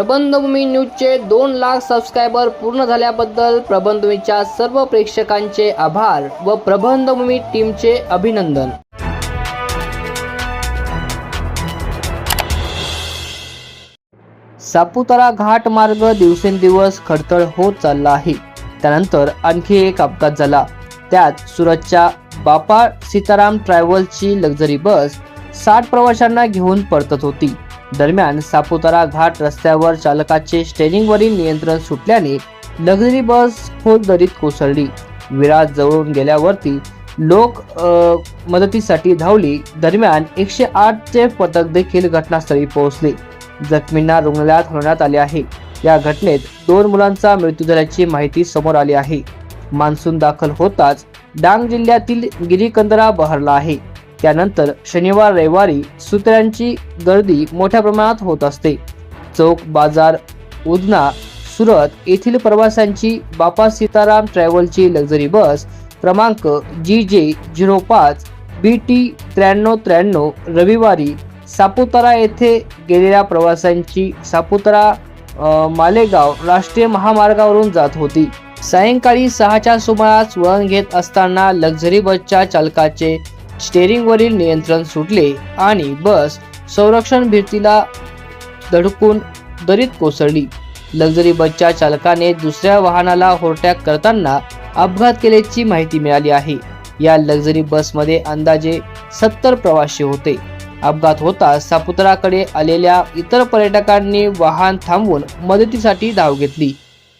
प्रबंधभूमी न्यूजचे दोन लाख सबस्क्रायबर पूर्ण झाल्याबद्दल प्रबंधभूमीच्या सर्व प्रेक्षकांचे आभार व प्रबंधभूमी टीमचे अभिनंदन. सापुतारा घाट मार्ग दिवसेंदिवस खडतळ होत चालला आहे. त्यानंतर आणखी एक अपघात झाला. त्यात सुरतच्या बापा सीताराम ट्रॅव्हल्सची लक्झरी बस साठ प्रवाशांना घेऊन परतत होती. दरम्यान सापुतारा घाट रस्त्यावर चालकाचे स्टेरिंगवरील नियंत्रण सुटल्याने लक्झरी बस खोल दरीत कोसळली. विराज जवळून गेल्यावरती लोक मदतीसाठी धावली. दरम्यान एकशे आठचे पथक देखील घटनास्थळी पोहोचले. जखमींना रुग्णालयात हलवण्यात आले आहे. या घटनेत दोन मुलांचा मृत्यू झाल्याची माहिती समोर आली आहे. मान्सून दाखल होताच डांग जिल्ह्यातील गिरीकंदरा बहरला आहे. त्यानंतर शनिवार रविवारी सुत्र्यांची गर्दी मोठ्या प्रमाणात होत असते. चौक बाजार उदना सुरत येथील प्रवाशांची बापा सीताराम ट्रॅव्हलची लक्झरी बस क्रमांक जी जे झिरो पाच बी टी त्र्याण्णव त्र्याण्णव रविवारी सापुतारा येथे गेलेल्या प्रवाशांची सापुतारा मालेगाव राष्ट्रीय महामार्गावरून जात होती. सायंकाळी सहाच्या सुमारास वळण घेत असताना लक्झरी बसच्या चालकाचे स्टेअरिंगवरील नियंत्रण सुटले आणि बस संरक्षण भिंतीला धडकून दरीत कोसळली. लक्झरी बसच्या चालकाने दुसऱ्या वाहनाला होरटॅक करताना अपघात केल्याची माहिती मिळाली आहे. या लक्झरी बसमध्ये अंदाजे सत्तर प्रवासी होते. अपघात होता सापुताराकडे आलेल्या इतर पर्यटकांनी वाहन थांबवून मदतीसाठी धाव घेतली.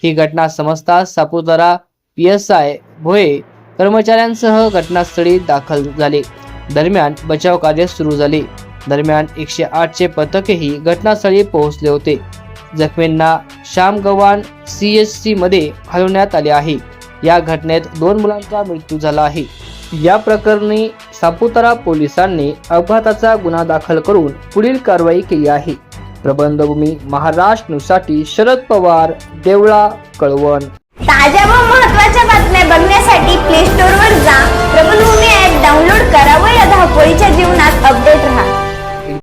ही घटना समजता Saputara P S I Bhoye कर्मचाऱ्यांसह घटनास्थळी दाखल झाले. दरम्यान बचाव कार्य सुरू झाले. दरम्यान एकशे आठचे पथकही घटनास्थळी पोहोचले होते. जखमींना Shyam Gavhan C S C मध्ये हलवण्यात आले आहे. या घटनेत दोन मुलांचा मृत्यू झाला आहे. या प्रकरणी सापुतारा पोलिसांनी अपघाताचा गुन्हा दाखल करून पुढील कारवाई केली आहे. प्रबंधभूमी महाराष्ट्रसाठी शरद पवार देवळा कळवण. ताज्या व बातम्या बघण्यासाठी प्ले स्टोअरवर जा. प्रबलभूमी